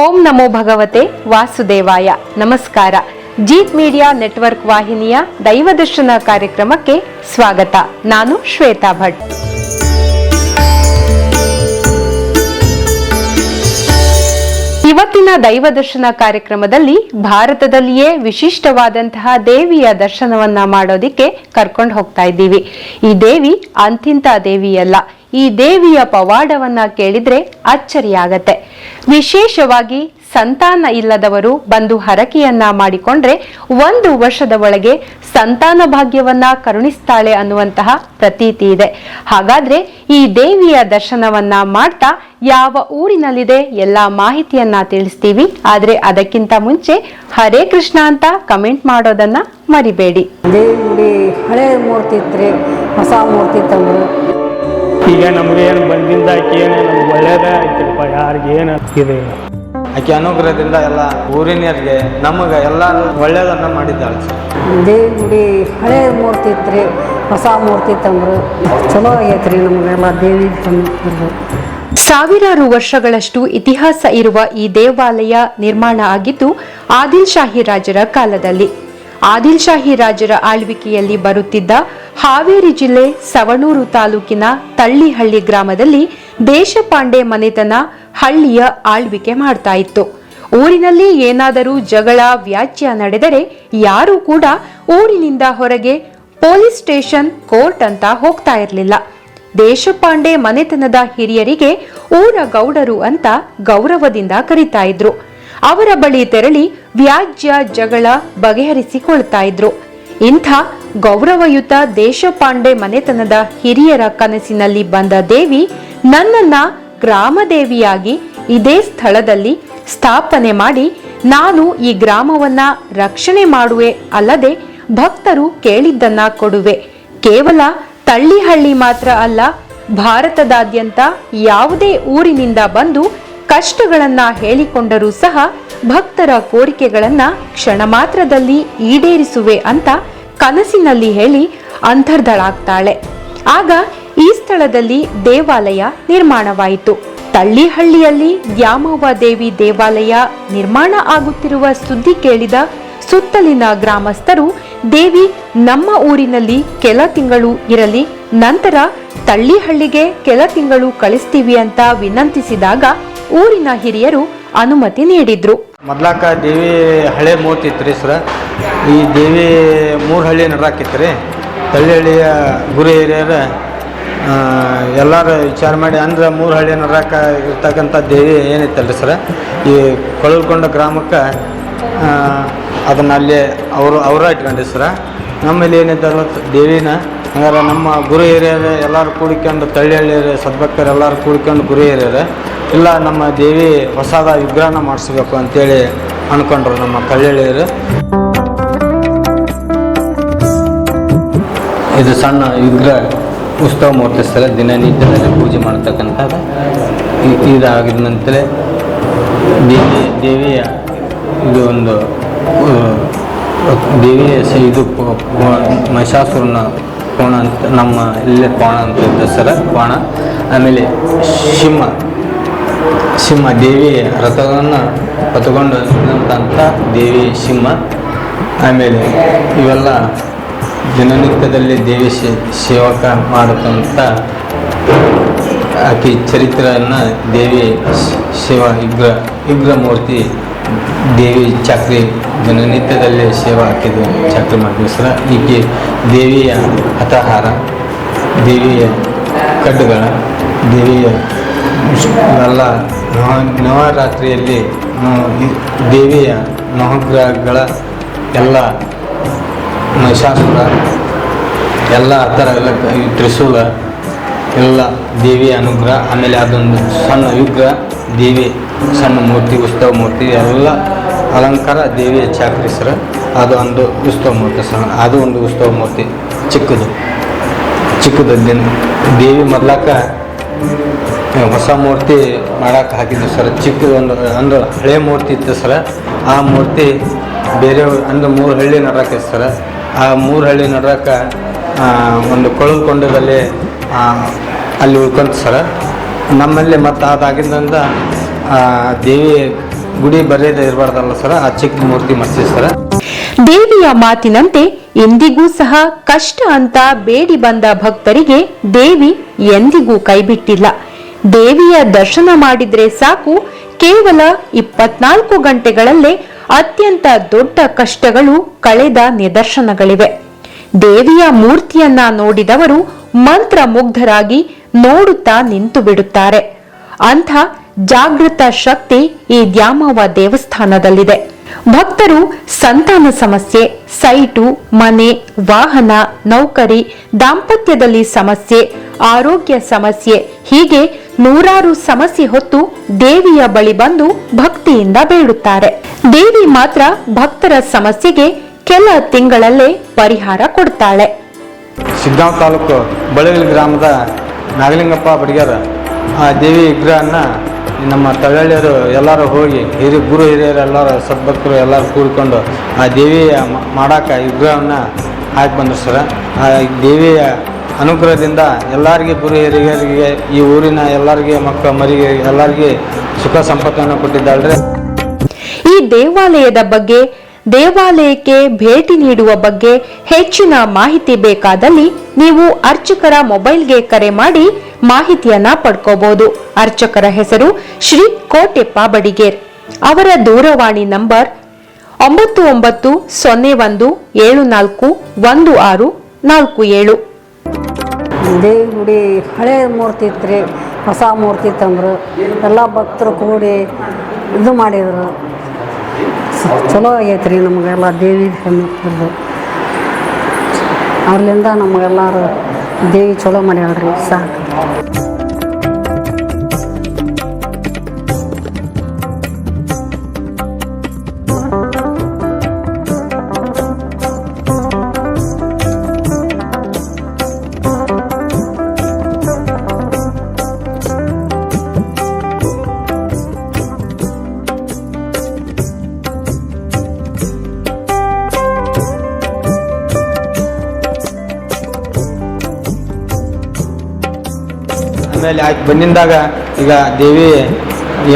ಓಂ ನಮೋ ಭಗವತೆ ವಾಸುದೇವಾಯ. ನಮಸ್ಕಾರ. Jeet media network ವಾಹಿನಿಯ ದೈವದರ್ಶನ ಕಾರ್ಯಕ್ರಮಕ್ಕೆ ಸ್ವಾಗತ. ನಾನು ಶ್ವೇತಾ ಭಟ್. ಇವತ್ತಿನ ದೈವದರ್ಶನ ಕಾರ್ಯಕ್ರಮದಲ್ಲಿ ಭಾರತದಲ್ಲಿಯೇ ವಿಶಿಷ್ಟವಾದಂತಹ ದೇವಿಯ ದರ್ಶನವನ್ನ ಮಾಡೋದಿಕ್ಕೆ ಕರ್ಕೊಂಡು ಹೋಗ್ತಾ ಇದ್ದೀವಿ. ಈ ದೇವಿ ಅಂತಿಂತ ದೇವಿಯಲ್ಲ. ಈ ದೇವಿಯ ಪವಾಡವನ್ನ ಕೇಳಿದ್ರೆ ಅಚ್ಚರಿಯಾಗತ್ತೆ. ವಿಶೇಷವಾಗಿ ಸಂತಾನ ಇಲ್ಲದವರು ಬಂದು ಹರಕೆಯನ್ನ ಮಾಡಿಕೊಂಡ್ರೆ ಒಂದು ವರ್ಷದ ಒಳಗೆ ಸಂತಾನ ಭಾಗ್ಯವನ್ನ ಕರುಣಿಸ್ತಾಳೆ ಅನ್ನುವಂತಹ ಪ್ರತೀತಿ ಇದೆ. ಹಾಗಾದ್ರೆ ಈ ದೇವಿಯ ದರ್ಶನವನ್ನ ಮಾಡ್ತಾ ಯಾವ ಊರಿನಲ್ಲಿದೆ ಎಲ್ಲಾ ಮಾಹಿತಿಯನ್ನ ತಿಳಿಸ್ತೀವಿ. ಆದ್ರೆ ಅದಕ್ಕಿಂತ ಮುಂಚೆ ಹರೇ ಕೃಷ್ಣ ಅಂತ ಕಮೆಂಟ್ ಮಾಡೋದನ್ನ ಮರಿಬೇಡಿ. ಹಳೆ ಮೂರ್ತಿ ಇದ್ರೆ ಹೊಸ ಮೂರ್ತಿ ತಂದ್ರು. ಈಗ ನಮ್ಗೆ ಏನು ಬಂದಿಂದ ಆಕಿ ಏನು ನಮ್ಗೆ ಒಳ್ಳೇದೇ ಆಯ್ತಪ್ಪ ಯಾರಿಗೆ ಏನು ಇದು. ಆಕೆ ಅನುಗ್ರಹದಿಂದ ಎಲ್ಲ ಊರಿನರಿಗೆ ನಮಗೆ ಎಲ್ಲ ಒಳ್ಳೇದನ್ನ ಮಾಡಿದ್ದಾಳೆ. ದೇವಿ ಗುಡಿ ಹಳೆ ಮೂರ್ತಿ ಇತ್ತು ಹೊಸ ಮೂರ್ತಿ ತಂದ್ರು. ಚಲೋ ಆಗೈತ್ರಿ ನಮಗೆಲ್ಲ ದೇವಿ ತಂದ್ರು. ಸಾವಿರಾರು ವರ್ಷಗಳಷ್ಟು ಇತಿಹಾಸ ಇರುವ ಈ ದೇವಾಲಯ ನಿರ್ಮಾಣ ಆಗಿದ್ದು ಆದಿಲ್ ಶಾಹಿ ರಾಜರ ಕಾಲದಲ್ಲಿ. ಆದಿಲ್ ಶಾಹಿ ರಾಜರ ಆಳ್ವಿಕೆಯಲ್ಲಿ ಬರುತ್ತಿದ್ದ ಹಾವೇರಿ ಜಿಲ್ಲೆ ಸವಣೂರು ತಾಲೂಕಿನ ತಳ್ಳಿಹಳ್ಳಿ ಗ್ರಾಮದಲ್ಲಿ ದೇಶಪಾಂಡೆ ಮನೆತನ ಹಳ್ಳಿಯ ಆಳ್ವಿಕೆ ಮಾಡ್ತಾ ಇತ್ತು. ಊರಿನಲ್ಲಿ ಏನಾದರೂ ಜಗಳ, ವ್ಯಾಜ್ಯ ನಡೆದರೆ ಯಾರೂ ಕೂಡ ಊರಿನಿಂದ ಹೊರಗೆ ಪೊಲೀಸ್ ಸ್ಟೇಷನ್, ಕೋರ್ಟ್ ಅಂತ ಹೋಗ್ತಾ ಇರಲಿಲ್ಲ. ದೇಶಪಾಂಡೆ ಮನೆತನದ ಹಿರಿಯರಿಗೆ ಊರ ಗೌಡರು ಅಂತ ಗೌರವದಿಂದ ಕರೀತಾ ಇದ್ರು. ಅವರ ಬಳಿ ತೆರಳಿ ವ್ಯಾಜ್ಯ ಜಗಳ ಬಗೆಹರಿಸಿಕೊಳ್ತಾ ಇದ್ರು. ಇಂಥ ಗೌರವಯುತ ದೇಶಪಾಂಡೆ ಮನೆತನದ ಹಿರಿಯರ ಕನಸಿನಲ್ಲಿ ಬಂದ ದೇವಿ ನನ್ನನ್ನ ಗ್ರಾಮದೇವಿಯಾಗಿ ಇದೇ ಸ್ಥಳದಲ್ಲಿ ಸ್ಥಾಪನೆ ಮಾಡಿ ನಾನು ಈ ಗ್ರಾಮವನ್ನ ರಕ್ಷಣೆ ಮಾಡುವೆ ಅಲ್ಲದೆ ಭಕ್ತರು ಕೇಳಿದ್ದನ್ನ ಕೊಡುವೆ. ಕೇವಲ ತಳ್ಳಿಹಳ್ಳಿ ಮಾತ್ರ ಅಲ್ಲ, ಭಾರತದಾದ್ಯಂತ ಯಾವುದೇ ಊರಿನಿಂದ ಬಂದು ಕಷ್ಟಗಳನ್ನ ಹೇಳಿಕೊಂಡರೂ ಸಹ ಭಕ್ತರ ಕೋರಿಕೆಗಳನ್ನು ಕ್ಷಣ ಮಾತ್ರದಲ್ಲಿ ಈಡೇರಿಸುವೆ ಅಂತ ಕನಸಿನಲ್ಲಿ ಹೇಳಿ ಅಂತರ್ಧಳಾಗ್ತಾಳೆ ಆಗ ಈ ಸ್ಥಳದಲ್ಲಿ ದೇವಾಲಯ ನಿರ್ಮಾಣವಾಯಿತು. ತಳ್ಳಿಹಳ್ಳಿಯಲ್ಲಿ ದ್ಯಾಮವ್ವ ದೇವಿ ದೇವಾಲಯ ನಿರ್ಮಾಣ ಆಗುತ್ತಿರುವ ಸುದ್ದಿ ಕೇಳಿದ ಸುತ್ತಲಿನ ಗ್ರಾಮಸ್ಥರು, ದೇವಿ, ನಮ್ಮ ಊರಿನಲ್ಲಿ ಕೆಲ ತಿಂಗಳು ಇರಲಿ, ನಂತರ ತಳ್ಳಿಹಳ್ಳಿಗೆ ಕೆಲ ತಿಂಗಳು ಕಳಿಸ್ತೀವಿ ಅಂತ ವಿನಂತಿಸಿದಾಗ ಊರಿನ ಹಿರಿಯರು ಅನುಮತಿ ನೀಡಿದ್ರು. ಮೊದ್ಲಾಕ ದೇವಿ ಹಳೆ ಮೂರ್ತಿ ಇತ್ತು ಸರ್. ಈ ದೇವಿ ಮೂರು ಹಳ್ಳಿ ನಡ್ರಾಕಿತ್ರಿ ಹಳ್ಳಿಯ ಗುರು ಹಿರಿಯರ ಎಲ್ಲರೂ ವಿಚಾರ ಮಾಡಿ ಅಂದ್ರೆ ಮೂರು ಹಳ್ಳಿ ನಡಾಕ ಇರ್ತಕ್ಕಂಥ ದೇವಿ ಏನೈತಲ್ರಿ ಸರ. ಈ ಕೊಳಲ್ಕೊಂಡ ಗ್ರಾಮಕ್ಕೆ ಅದನ್ನು ಅಲ್ಲಿ ಅವರು, ಅವರ ಇಟ್ಕೊಂಡ್ರಿ ಸರ. ನಮ್ಮಲ್ಲಿ ಏನೈತಲ್ಲ ದೇವಿನ ಹಂಗಾರೆ ನಮ್ಮ ಗುರು ಹಿರಿಯರ ಎಲ್ಲರೂ ಕೂಡಿಕೊಂಡು ತಳ್ಳಿಹಳ್ಳಿಯರೇ ಸದ್ಭಕ್ತರು ಎಲ್ಲರೂ ಕೂಡಿಕೊಂಡು ಗುರು ಹಿರಿಯರು ಇಲ್ಲ ನಮ್ಮ ದೇವಿ ಹೊಸದ ವಿಗ್ರಹನ ಮಾಡಿಸ್ಬೇಕು ಅಂತೇಳಿ ಅಂದ್ಕೊಂಡ್ರು ನಮ್ಮ ತಳ್ಳಿಹಳ್ಳಿಯರು ಇದು ಸಣ್ಣ ವಿಗ್ರಹ ಉತ್ಸವ ಮೂರ್ತಿ ಸ್ಥಳ, ದಿನನಿತ್ಯದಲ್ಲಿ ಪೂಜೆ ಮಾಡ್ತಕ್ಕಂಥದ್ದು. ಇದಾಗಿದ ನಂತರ ದೇವಿ ದೇವಿಯ ಇದು ಒಂದು ದೇವಿಯ ಇದು ಮಹಿಷಾಸುರನ ಕೋಣ ಅಂತ, ನಮ್ಮ ಇಲ್ಲೇ ಕೋಣ ಅಂತ ದಸರಾ ಸರ, ಕೋಣ. ಆಮೇಲೆ ಸಿಂಹ ಸಿಂಹ ದೇವಿ ರಥವನ್ನು ಹೊತ್ತುಕೊಂಡು ನಿಂತಂಥ ದೇವಿ ಸಿಂಹ ಆಮೇಲೆ ಇವೆಲ್ಲ ದಿನನಿತ್ಯದಲ್ಲಿ ದೇವಿ ಸೇವಕ ಮಾಡುತ್ತಂಥ ಆಕೆ ಚರಿತ್ರೆಯನ್ನು ದೇವಿ ಶಿವ ಇಗ್ರ ವಿಗ್ರಹ ಮೂರ್ತಿ ದೇವಿ ಚಾಕ್ರಿ ದಿನನಿತ್ಯದಲ್ಲಿ ಸೇವಾ ಹಾಕಿದ್ದು ಚಾಕ್ರಿ ಮಾಡಿದ್ವಿ ಸರ ಈಕೆ ದೇವಿಯ ಹತಹಾರ, ದೇವಿಯ ಕಡ್ಡುಗಳ ದೇವಿಯ ಎಲ್ಲ ನವ ನವರಾತ್ರಿಯಲ್ಲಿ ನಾವು ದೇವಿಯ ನವಗ್ರಹಗಳ ಎಲ್ಲ ಮಹಿಷಾಸುರ ಎಲ್ಲ ಥರ ಎಲ್ಲ ತ್ರಿಶೂಲ, ಎಲ್ಲ ದೇವಿಯ ಅನುಗ್ರಹ, ಆಮೇಲೆ ಅದೊಂದು ಸಣ್ಣ ವಿಗ್ರಹ. ದೇವಿ, ಸಣ್ಣ ಮೂರ್ತಿ, ಉತ್ಸವ ಮೂರ್ತಿ, ಎಲ್ಲ ಅಲಂಕಾರ ದೇವಿಯ ಚಾಕ್ರಿ ಅದು ಒಂದು ಉತ್ಸವ ಮೂರ್ತಿ ಸರ್ ಅದು ಒಂದು ಉತ್ಸವ ಮೂರ್ತಿ, ಚಿಕ್ಕದು. ಚಿಕ್ಕದು ದಿನ. ದೇವಿ ಮೊದ್ಲಾಕ ಹೊಸ ಮೂರ್ತಿ ಮಾಡಕ್ಕೆ ಹಾಕಿದ್ದು ಸರ್. ಚಿಕ್ಕದು ಒಂದು ಅಂದ್ರೆ ಹಳೆ ಮೂರ್ತಿ ಇತ್ತು ಸರ. ಆ ಮೂರ್ತಿ ಬೇರೆ ಅಂದ್ರೆ ಮೂರು ಹಳ್ಳಿ ನಡಕ್ಕೆ ಸರ. ಆ ಮೂರು ಹಳ್ಳಿ ನಡಕ್ಕೆ ಒಂದು ಕೊಳಲ್ಕೊಂಡದಲ್ಲಿ ಅಲ್ಲಿ ಉಳ್ಕೊಂತ ಸರ. ನಮ್ಮಲ್ಲಿ ಮತ್ತು ಆ, ದೇವಿ ಗುಡಿ ಬರೆಯದೇ ಇರಬಾರ್ದಲ್ಲ ಸರ್? ಆ ಚಿಕ್ಕ ಮೂರ್ತಿ ಮಾಡ್ತೀವಿ ಸರ್. ದೇವಿಯ ಮಾತಿನಂತೆ ಎಂದಿಗೂ ಸಹ ಕಷ್ಟ ಅಂತ ಬೇಡಿ ಬಂದ ಭಕ್ತರಿಗೆ ದೇವಿ ಎಂದಿಗೂ ಕೈಬಿಟ್ಟಿಲ್ಲ. ದೇವಿಯ ದರ್ಶನ ಮಾಡಿದ್ರೆ ಸಾಕು. ಕೇವಲ ಇಪ್ಪತ್ನಾಲ್ಕು ಗಂಟೆಗಳಲ್ಲೇ ಅತ್ಯಂತ ದೊಡ್ಡ ಕಷ್ಟಗಳು ಕಳೆದ ನಿದರ್ಶನಗಳಿವೆ. ದೇವಿಯ ಮೂರ್ತಿಯನ್ನ ನೋಡಿದವರು ಮಂತ್ರ ಮುಗ್ಧರಾಗಿ ನೋಡುತ್ತಾ ನಿಂತು ಬಿಡುತ್ತಾರೆ. ಅಂಥ ಜಾಗೃತ ಶಕ್ತಿ ಈ ದ್ಯಾಮವ್ವ ದೇವಸ್ಥಾನದಲ್ಲಿದೆ. ಭಕ್ತರು ಸಂತಾನ ಸಮಸ್ಯೆ, ಸೈಟು, ಮನೆ, ವಾಹನ, ನೌಕರಿ, ದಾಂಪತ್ಯದಲ್ಲಿ ಸಮಸ್ಯೆ, ಆರೋಗ್ಯ ಸಮಸ್ಯೆ, ಹೀಗೆ ನೂರಾರು ಸಮಸ್ಯೆ ಹೊತ್ತು ದೇವಿಯ ಬಳಿ ಬಂದು ಭಕ್ತಿಯಿಂದ ಬೇಡುತ್ತಾರೆ. ದೇವಿ ಮಾತ್ರ ಭಕ್ತರ ಸಮಸ್ಯೆಗೆ ಕೆಲ ತಿಂಗಳಲ್ಲೇ ಪರಿಹಾರ ಕೊಡ್ತಾಳೆ. ಸಿದ್ದಾವ್ ತಾಲೂಕು ಬಳಗಲಿ ಗ್ರಾಮದ ನಾಗಲಿಂಗಪ್ಪ ಬಡಿಗಾರ ಆ ದೇವಿ ವಿಗ್ರಹನ ನಮ್ಮ ತಳ್ಳಿಯರು ಎಲ್ಲರೂ ಹೋಗಿ ಹಿರಿಯ ಗುರು ಹಿರಿಯರು ಎಲ್ಲರೂ ಸದ್ಭಕ್ತರು ಎಲ್ಲರೂ ಕೂಡಿಕೊಂಡು ಆ ದೇವಿಯ ಮಾಡಾಕ ವಿಗ್ರಹವನ್ನು ಹಾಕಿ ಬಂದರು ಸರ್ ಆ ದೇವಿಯ ಅನುಗ್ರಹದಿಂದ ಎಲ್ಲರಿಗೆ ಗುರು ಹಿರಿಯರಿಗೆ ಈ ಊರಿನ ಎಲ್ಲರಿಗೆ ಮಕ್ಕಳ ಮರಿಗೆ ಎಲ್ಲರಿಗೆ ಸುಖ ಸಂಪತ್ತನ್ನು ಕೊಟ್ಟಿದ್ದಾಳ್ರಿ. ಈ ದೇವಾಲಯದ ಬಗ್ಗೆ ದೇವಾಲಯಕ್ಕೆ ಭೇಟಿ ನೀಡುವ ಬಗ್ಗೆ ಹೆಚ್ಚಿನ ಮಾಹಿತಿ ಬೇಕಾದಲ್ಲಿ ನೀವು ಅರ್ಚಕರ ಮೊಬೈಲ್ಗೆ ಕರೆ ಮಾಡಿ ಮಾಹಿತಿಯನ್ನ ಪಡ್ಕೋಬಹುದು ಅರ್ಚಕರ ಹೆಸರು ಶ್ರೀ ಕೋಟೆಪ್ಪ ಬಡಿಗೇರ್. ಅವರ ದೂರವಾಣಿ ನಂಬರ್ ಒಂಬತ್ತು ಒಂಬತ್ತು ಸೊನ್ನೆ ಒಂದು ಏಳು ನಾಲ್ಕು ಒಂದು ಆರು ನಾಲ್ಕು ಏಳು. ಗುಡಿ ಹಳೆ ಮೂರ್ತಿ ಇತ್ತು ಹೊಸ ಮೂರ್ತಿ ತಂದರು. ಎಲ್ಲ ಭಕ್ತರು ಕೂಡಿ ಇದು ಮಾಡಿದರು. ಚಲೋ ಆಗೈತೆ ರೀ ನಮಗೆಲ್ಲ ದೇವಿ ಹೆಮ್ಮದು ಅವ್ರಲಿಂದ ನಮಗೆಲ್ಲರೂ ದೇವಿ ಚಲೋ ಮಾಡ್ಯಾಳ್ರಿ ಸಾಕು. ಆಮೇಲೆ ಆಯ್ತು, ಬಂದಿಂದಾಗ ಈಗ ದೇವಿ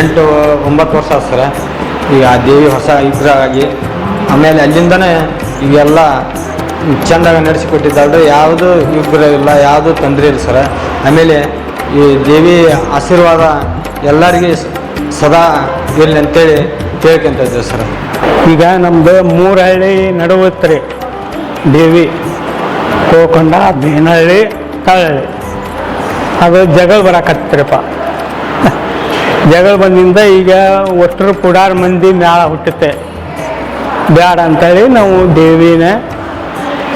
ಎಂಟು, ಒಂಬತ್ತು ವರ್ಷ ಸರ. ಈಗ ಆ ದೇವಿ ಹೊಸ ಇದ್ರಾಗಿ ಆಮೇಲೆ ಅಲ್ಲಿಂದನೇ ಈಗೆಲ್ಲ ಚೆಂದಾಗ ನಡೆಸಿಕೊಟ್ಟಿದ್ದಾಳ್ರಿ. ಯಾವುದು ಇಬ್ಬರ ಇಲ್ಲ, ಯಾವುದು ತೊಂದರೆ ಇಲ್ಲ ಸರ. ಆಮೇಲೆ ಈ ದೇವಿ ಆಶೀರ್ವಾದ ಎಲ್ಲರಿಗೆ ಸದಾ ಇರಲಿ ಅಂತೇಳಿ ಕೇಳ್ಕೊಂತ ಇದ್ದೇವೆ ಸರ. ಈಗ ನಮ್ಮದು ಮೂರು ಹಳ್ಳಿ ದೇವಿ, ಕೋಕೊಂಡ, ಬೇನಹಳ್ಳಿ ತಳಹಳ್ಳಿ ಅದು ಜಗಳ ಬರಾಕತ್ತಿರಪ್ಪ ಜಗಳ ಬಂದಿಂದ ಈಗ ಒಟ್ಟರು ಪುಡಾರ್ ಮಂದಿ ಮ್ಯಾಳ ಹುಟ್ಟುತ್ತೆ. ಬ್ಯಾಡ ಅಂತೇಳಿ ನಾವು ದೇವಿನ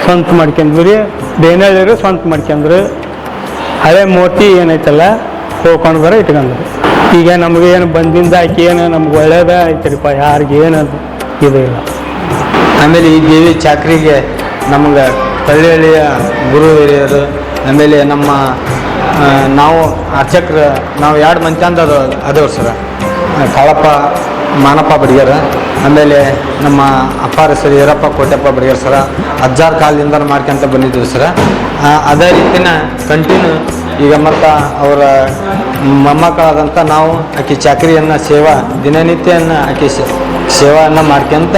ಸ್ವಂತ ಮಾಡ್ಕೊಂಡ್ವಿ. ರೀ ಬೇನಹಳ್ಳಿರು ಸ್ವಂತ ಮಾಡ್ಕೊಂಡ್ರು. ಹಳೆ ಮೋತಿ ಏನೈತಲ್ಲ, ಹೋಗ್ಕೊಂಡು ಬರೋ ಇಟ್ಕೊಂಡ್ರು. ಈಗ ನಮಗೆ ಏನು ಬಂದಿಂದ ಆಕೆ ಏನು ನಮ್ಗೆ ಒಳ್ಳೇದ ಐತ್ರಿಪ್ಪ ಯಾರಿಗೆ ಏನದು ಇದು ಇಲ್ಲ. ಆಮೇಲೆ ಈ ದೇವಿ ಚಾಕ್ರಿಗೆ ನಮ್ಗೆ ಹಳ್ಳಿ ಹಳ್ಳಿಯ ಗುರು ಹಿರಿಯರು, ಆಮೇಲೆ ನಮ್ಮ ನಾವು ಅರ್ಚಕರು ನಾವು ಎರಡು ಮಂದಿ ಅದು ಅದೇವ್ರು ಸರ ಕಾಳಪ್ಪ ಮಾನಪ್ಪ ಬಡಿಗ್ಯಾರ ಆಮೇಲೆ ನಮ್ಮ ಅಪ್ಪಾರ ಸರ್, ಈರಪ್ಪ ಕೋಟೆಪ್ಪ ಬಡಿಗರ್ ಸರ. ಅಜ್ಜಾರ್ ಕಾಲದಿಂದ ಮಾಡ್ಕೊಂತ ಬಂದಿದ್ದೀವಿ ಸರ. ಅದೇ ರೀತಿನ ಕಂಟಿನ್ಯೂ ಈಗ ಮತ್ತು ಅವರ ಮೊಮ್ಮಕ್ಕಳಾದಂಥ ನಾವು ಆಕೆ ಚಾಕರಿಯನ್ನು, ಸೇವಾ ದಿನನಿತ್ಯನ ಆಕೆ ಸೇವೆಯನ್ನು ಮಾಡ್ಕೊಂತ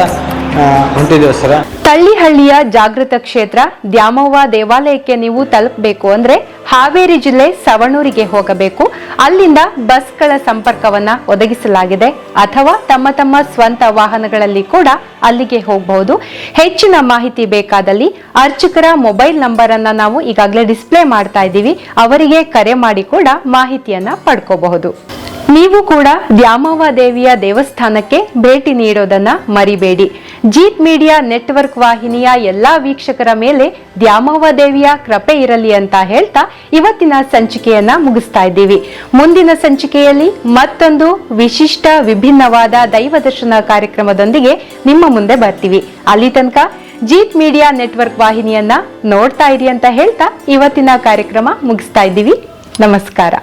ಹೊಂಟಿದ್ದೇವೆ ಸರ. ತಳ್ಳಿಹಳ್ಳಿಯ ಜಾಗೃತ ಕ್ಷೇತ್ರ ದ್ಯಾಮವ್ವ ದೇವಾಲಯಕ್ಕೆ ನೀವು ತಲುಪಬೇಕು ಅಂದ್ರೆ ಹಾವೇರಿ ಜಿಲ್ಲೆ ಸವಣೂರಿಗೆ ಹೋಗಬೇಕು. ಅಲ್ಲಿಂದ ಬಸ್ಗಳ ಸಂಪರ್ಕವನ್ನ ಒದಗಿಸಲಾಗಿದೆ. ಅಥವಾ ತಮ್ಮ ತಮ್ಮ ಸ್ವಂತ ವಾಹನಗಳಲ್ಲಿ ಕೂಡ ಅಲ್ಲಿಗೆ ಹೋಗಬಹುದು. ಹೆಚ್ಚಿನ ಮಾಹಿತಿ ಬೇಕಾದಲ್ಲಿ ಅರ್ಚಕರ ಮೊಬೈಲ್ ನಂಬರ್ ನಾವು ಈಗಾಗಲೇ ಡಿಸ್ಪ್ಲೇ ಮಾಡ್ತಾ ಇದ್ದೀವಿ. ಅವರಿಗೆ ಕರೆ ಮಾಡಿ ಕೂಡ ಮಾಹಿತಿಯನ್ನ ಪಡ್ಕೋಬಹುದು. ನೀವು ಕೂಡ ದ್ಯಾಮವ್ವ ದೇವಿಯ ದೇವಸ್ಥಾನಕ್ಕೆ ಭೇಟಿ ನೀಡೋದನ್ನ ಮರಿಬೇಡಿ. ಜೀತ್ ಮೀಡಿಯಾ ನೆಟ್ವರ್ಕ್ ವಾಹಿನಿಯ ಎಲ್ಲಾ ವೀಕ್ಷಕರ ಮೇಲೆ ದ್ಯಾಮವ್ವ ದೇವಿಯ ಕೃಪೆ ಇರಲಿ ಅಂತ ಹೇಳ್ತಾ ಇವತ್ತಿನ ಸಂಚಿಕೆಯನ್ನ ಮುಗಿಸ್ತಾ ಇದ್ದೀವಿ. ಮುಂದಿನ ಸಂಚಿಕೆಯಲ್ಲಿ ಮತ್ತೊಂದು ವಿಶಿಷ್ಟ ವಿಭಿನ್ನವಾದ ದೈವ ದರ್ಶನ ಕಾರ್ಯಕ್ರಮದೊಂದಿಗೆ ನಿಮ್ಮ ಮುಂದೆ ಬರ್ತೀವಿ. ಅಲ್ಲಿ ತನಕ ಜೀತ್ ಮೀಡಿಯಾ ನೆಟ್ವರ್ಕ್ ವಾಹಿನಿಯನ್ನ ನೋಡ್ತಾ ಇರಿ ಅಂತ ಹೇಳ್ತಾ ಇವತ್ತಿನ ಕಾರ್ಯಕ್ರಮ ಮುಗಿಸ್ತಾ ಇದ್ದೀವಿ. ನಮಸ್ಕಾರ.